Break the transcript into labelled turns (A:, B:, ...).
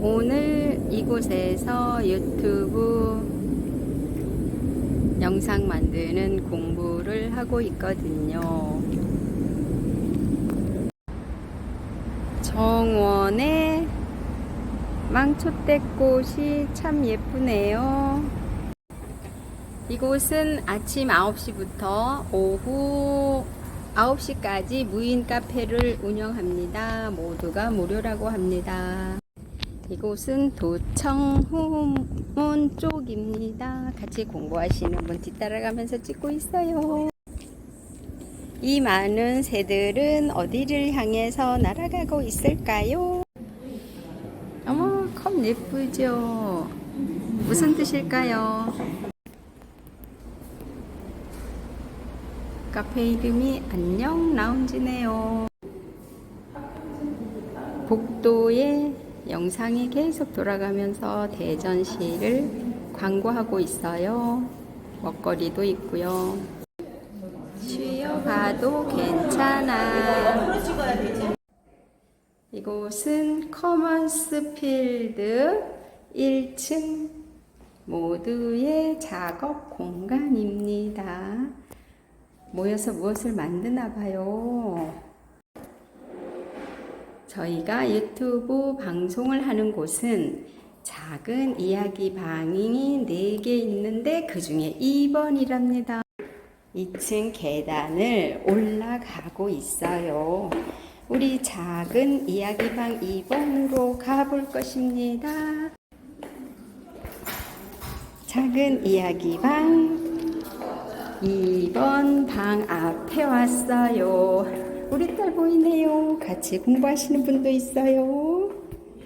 A: 오늘 이곳에서 유튜브 영상 만드는 공부를 하고 있거든요. 정원의 망초대꽃이 참 예쁘네요. 이곳은 아침 9시부터 오후 9시까지 무인 카페를 운영합니다. 모두가 무료라고 합니다. 이곳은 도청 후문 쪽입니다. 같이 공부하시는 분 뒤따라가면서 찍고 있어요. 이 많은 새들은 어디를 향해서 날아가고 있을까요? 어머, 컵 예쁘죠? 무슨 뜻일까요? 카페 이름이 안녕 라운지네요. 복도에 영상이 계속 돌아가면서 대전시를 광고하고 있어요. 먹거리도 있고요. 쉬어가도 괜찮아. 이곳은 커먼스 필드 1층 모두의 작업 공간입니다. 모여서 무엇을 만드나 봐요. 저희가 유튜브 방송을 하는 곳은 작은 이야기 방이 4개 있는데 그 중에 2번이랍니다. 2층 계단을 올라가고 있어요. 우리 작은 이야기방 2번으로 가볼 것입니다. 작은 이야기방 2번 방 앞에 왔어요. 우리 딸 보이네요. 같이 공부하시는 분도 있어요.